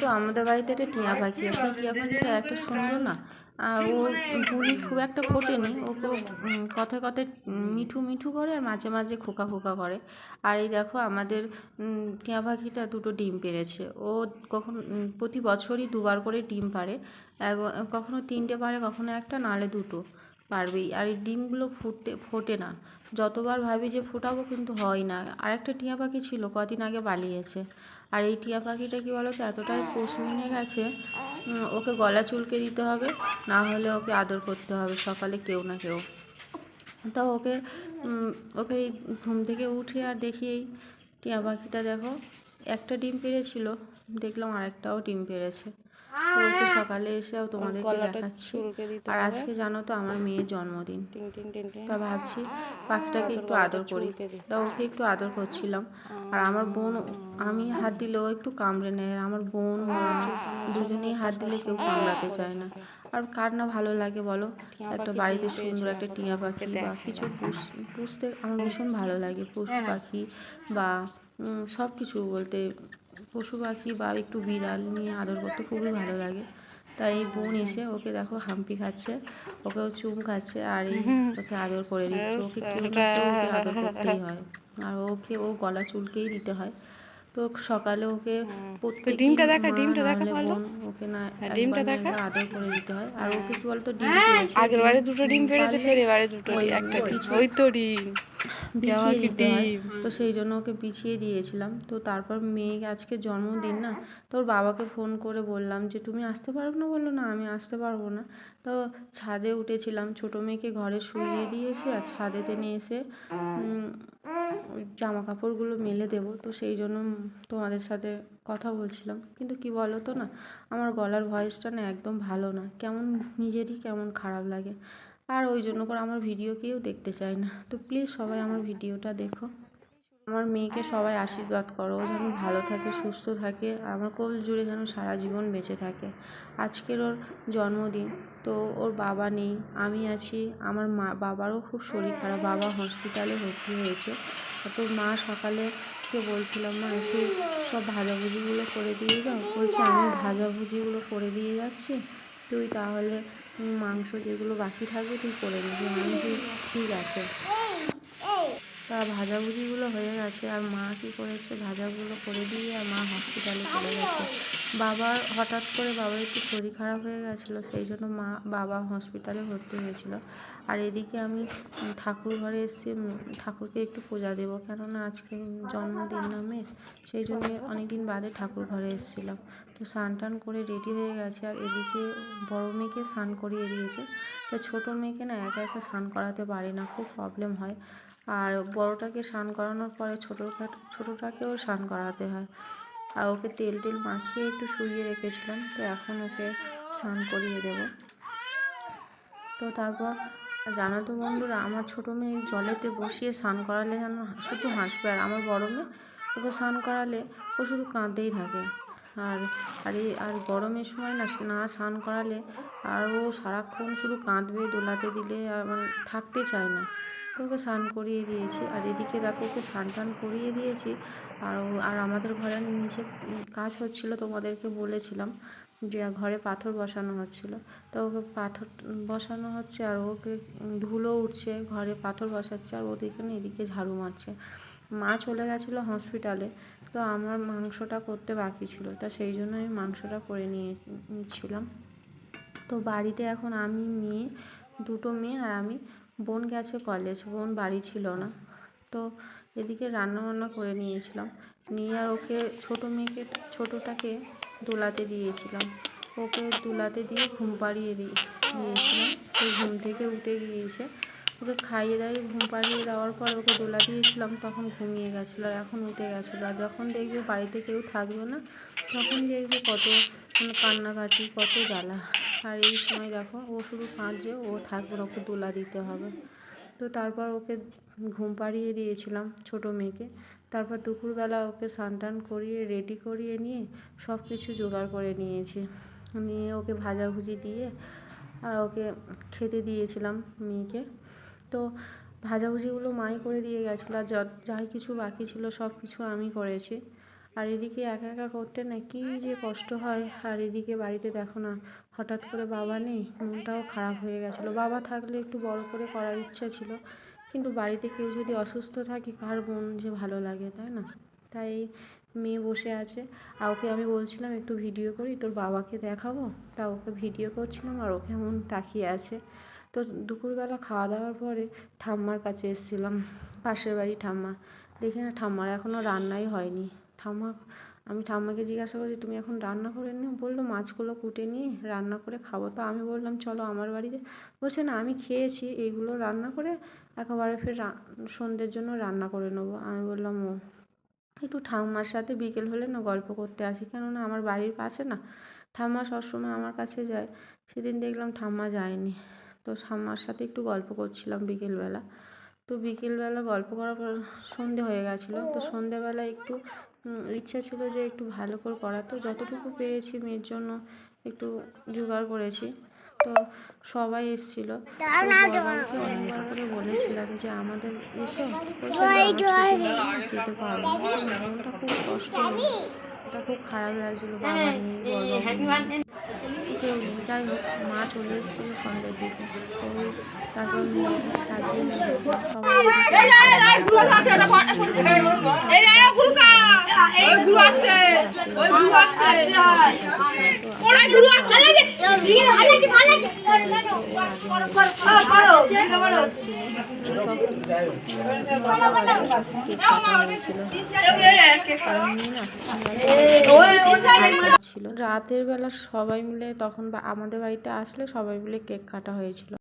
তো আমাদের বাড়িতে একটা টিয়া পাখি আছে। টিয়া পাখিটা এত সুন্দর না, আর ও বুলি খুব একটা ফোটেনি। ও কথায় কথায় মিঠু মিঠু করে আর মাঝে মাঝে খোকা খোকা করে। আর এই দেখো আমাদের টিয়া পাখিটা দুটো ডিম পেড়েছে ও কখন প্রতি বছরই দুবার করে ডিম পারে কখনো তিনটে পারে কখনো একটা নাহলে দুটো। পারবেই। আর এই ডিমগুলো ফুটতে ফোটে না। যতবার ভাবি যে ফোটাবো কিন্তু হয় না। আর একটা টিয়া পাখি ছিল, কদিন আগে পালিয়েছে। আর এই টিয়া পাখিটা কি বলো তো এতটাই পোষ মেনে গেছে ওকে গলা চুলকে দিতে হবে, না হলে ওকে আদর করতে হবে, সকালে কেউ না কেউ। তা ওকে ওকে ঘুম থেকে উঠে আর দেখি এই টিয়া পাখিটা দেখো, একটা ডিম পেড়েছিল দেখলাম আরেকটাও ডিম পেড়েছে তো ওকে সকালে এসেও তোমাদেরকে দেখাচ্ছি। আর আজকে জানো তো আমার মেয়ের জন্মদিন। তা ভাবছি পাখিটাকে একটু আদর করি। তা ওকে একটু আদর করছিলাম। আর আমার বোন আমি হাত দিলে ও একটু কামড়ে নেয়। আর আমার বোন মা দুজনেই হাত দিলে কেউ কামড়াতে চায় না। আর কার না ভালো লাগে বলো? একটা বাড়িতে সুন্দর একটা টিয়া পাখি বা কিছু পুষ- পুষতে আমার ভীষণ ভালো লাগে। পশু পাখি বা সব কিছু বলতে পশু পাখি বা একটু বিড়াল নিয়ে আদর করতে খুবই ভালো লাগে। তাই এই বোন এসে ওকে দেখো হাম্পি খাচ্ছে ওকেও চুম খাচ্ছে আর এই ওকে আদর করে দিচ্ছে। ওকে কেউ ওকে আদর করতেই হয়। আর ওকে ও গলা চুলকেই দিতে হয়। তো সকালে ওকে প্রত্যেক ডিমটা দেখা, ডিমটা দেখা ভালো। ওকে না হ্যাঁ, ডিমটা দেখা। আদর করে দিতে হয়। আর ওকে কি বলতো ডিম আগের বারে দুটো ডিম পেড়েছে ফের এবারে দুটো একটা কিছু- ওই তো ডিম। কি দিতে তো সেই জন্য ওকে পিছিয়ে দিয়েছিলাম। তো তারপর মেয়ে আজকে জন্মদিন না তোর বাবাকে ফোন করে বললাম যে তুমি আসতে পারবে না? বলল না আমি আসতে পারব না। তো ছাদে উঠেছিলাম। ছোটো মেয়েকে ঘরে শুইয়ে দিয়েছে আর ছাদেতে নিয়ে এসে জামা কাপড়গুলো মেলে দেবো। তো সেই জন্য তোমাদের সাথে কথা বলছিলাম। কিন্তু কি বলো তো না আমার গলার ভয়েসটা না একদম ভালো না। কেমন নিজেরই কেমন খারাপ লাগে। আর ওই জন্য করে আমার ভিডিও কেউ দেখতে চায় না। তো প্লিজ সবাই আমার ভিডিওটা দেখো। আমার মেয়েকে সবাই আশীর্বাদ করো যেন ভালো থাকে, সুস্থ থাকে, আমার কোল জুড়ে যেন সারা জীবন বেঁচে থাকে। আজকের ওর জন্মদিন, তো ওর বাবা নেই, আমি আছি, আমার মা, বাবারও খুব শরীর খারাপ, বাবা হসপিটালে ভর্তি হয়েছে। তো মা সকালে কে বলছিলাম, মা, একটু সব ভাজাভুজিগুলো করে দিয়ে যাও বলছে, আমি ভাজাভুজিগুলো করে দিয়ে যাচ্ছি, তুই তাহলে মাংস যেগুলো বাকি থাকবে তুই করে দিবি মাংস ঠিক আছে। ভাজাভুজিগুলো হয়ে গেছে। আর মা কী করেছে? ভাজাগুলো করে দিয়ে আর মা হসপিটালে চলে গেছে। বাবার হঠাৎ করে বাবার একটু শরীর খারাপ হয়ে গেছিল, সেই জন্য মা বাবা হসপিটালে ভর্তি হয়েছিল। আর এদিকে আমি ঠাকুর ঘরে এসেছি ঠাকুরকে একটু পূজা দেবো। কেননা আজকে জন্মদিন না মেয়ের সেই জন্য অনেকদিন বাদে ঠাকুর ঘরে এসেছিলাম। তো স্নান টান করে রেডি হয়ে গেছে। আর এদিকে বড় মেয়েকে স্নান করিয়ে দিয়েছে। তো ছোটো মেয়েকে না একা একা স্নান করাতে পারি না, খুব প্রবলেম হয়। আর বড়টাকে স্নান করানোর পরে ছোটো ছোটোটাকেও স্নান করাতে হয়। আর ওকে তেল টেল মাখিয়ে একটু শুইয়ে রেখেছিলাম, তো এখন ওকে স্নান করিয়ে দেবো। তো তারপর জানো তো বন্ধুরা, আমার ছোটো মেয়ে জলেতে বসিয়ে স্নান করালে যেন শুধু হাসবে আর আমার বড় মেয়ে, ওকে স্নান করালে ও শুধু কাঁদতেই থাকে। আর আর এই, আর গরমের সময় না না স্নান করালে আর ও সারাক্ষণ শুধু কাঁদবে, দোলাতে দিলে আর মানে থাকতে চায় না। ওকে স্নান করিয়ে দিয়েছি। আর এদিকে দেখো ওকে স্নান টান করিয়ে দিয়েছি। আর আর আমাদের ঘরের নিচে কাজ হচ্ছিল তোমাদেরকে বলেছিলাম যে ঘরে পাথর বসানো হচ্ছিল। তো ওকে পাথর বসানো হচ্ছে আর ওকে ধুলো উঠছে, ঘরে পাথর বসাচ্ছে আর ওদিকে না এদিকে ঝাড়ু মারছে। মা চলে গেছিল হসপিটালে। তো আমার মাংসটা করতে বাকি ছিল, তা সেই জন্য আমি মাংসটা করে নিয়েছিলাম। তো বাড়িতে এখন আমি, মেয়ে, দুটো মেয়ে আর আমি বোন গেছে কলেজ বোন বাড়ি ছিল না। তো এদিকে রান্না বান্না করে নিয়েছিলাম। নিয়ে আর ওকে ছোটো মেয়েকে, ছোটোটাকে দোলাতে দিয়েছিলাম। ওকে দোলাতে দিয়ে ঘুম পাড়িয়ে দিয়ে দিয়েছিলাম। তো ঘুম থেকে উঠে গিয়েছে। ওকে খাইয়ে দাইয়ে ঘুম পাড়িয়ে দেওয়ার পর ওকে দোলা দিয়েছিলাম, তখন ঘুমিয়ে গেছিল আর এখন উঠে গেছিল আর যখন দেখবে বাড়িতে কেউ থাকবে না, তখন দেখবে কত মানে কান্নাকাটি কত জ্বালা। আর এই সময় দেখো, ও শুধু কাঁদছে, ও থাকবে ওকে দোলা দিতে হবে। তো তারপর ওকে ঘুম পাড়িয়ে দিয়েছিলাম ছোটো মেয়েকে। তারপর দুপুরবেলা ওকে স্নান টান করিয়ে রেডি করিয়ে নিয়ে সব কিছু জোগাড় করে নিয়েছি। নিয়ে ওকে ভাজাভুজি দিয়ে আর ওকে খেতে দিয়েছিলাম মেয়েকে। তো ভাজাভুজিগুলো মাই করে দিয়ে গেছিল, আর যাই কিছু বাকি ছিল সব কিছু আমি করেছি। আর এদিকে একা একা করতে না কী যে কষ্ট হয়, আর এদিকে বাড়িতে দেখো না, হঠাৎ করে বাবা নেই, মনটাও খারাপ হয়ে গেছিল। বাবা থাকলে একটু বড় করে করার ইচ্ছা ছিল, কিন্তু বাড়িতে কেউ যদি অসুস্থ থাকে, কার মন যে ভালো লাগে, তাই না? তাই মেয়ে বসে আছে, আর ওকে আমি বলছিলাম, একটু ভিডিও করি, তোর বাবাকে দেখাবো। তা ওকে ভিডিও করছিলাম, আর ওকে এমন তাকিয়ে আছে। তো দুপুরবেলা খাওয়া দাওয়ার পরে ঠাম্মার কাছে এসেছিলাম, পাশের বাড়ি ঠাম্মা। দেখি না, ঠাম্মার এখনও রান্নাই হয়নি। ঠাম্মা, আমি ঠাম্মাকে জিজ্ঞাসা করছি তুমি এখন রান্না করে নিও? বলল, মাছগুলো কুটে নিয়ে রান্না করে খাব। তো আমি বললাম, চলো আমার বাড়িতে। বলছে, না, আমি খেয়েছি এইগুলো রান্না করে, একেবারে ফের সন্ধ্যের জন্য রান্না করে নেব। আমি বললাম, ও, একটু ঠাম্মার সাথে বিকেল হলে না গল্প করতে আসি। কেননা আমার বাড়ির পাশে না ঠাম্মা সবসময় আমার কাছে যায়। সেদিন দেখলাম ঠাম্মা যায়নি। তো ঠাম্মার সাথে একটু গল্প করছিলাম বিকেলবেলা। তো বিকেলবেলা গল্প করার পর সন্ধে হয়ে গেছিল। তো সন্ধেবেলা একটু ইচ্ছা ছিল যে একটু ভালো করে করা তো যতটুকু পেরেছি মেয়ের জন্য একটু জোগাড় করেছি তো সবাই এসেছিল অনেকবার করে বলেছিলাম যে আমাদের এসো বলছে, "না, আমার ছুটি নেই, আমি যেতে পারব না মনটা খুব কষ্ট। ওটা খুব খারাপ লাগছিল বাবা নেই যাই হোক মা চলে এসেছিল সন্ধ্যের দিকে তো তারপর সাজিয়ে নিয়েছিল সবাই ছিল রাতের বেলা সবাই মিলে তখন আমাদের বাড়িতে আসলে সবাই মিলে কেক কাটা হয়েছিল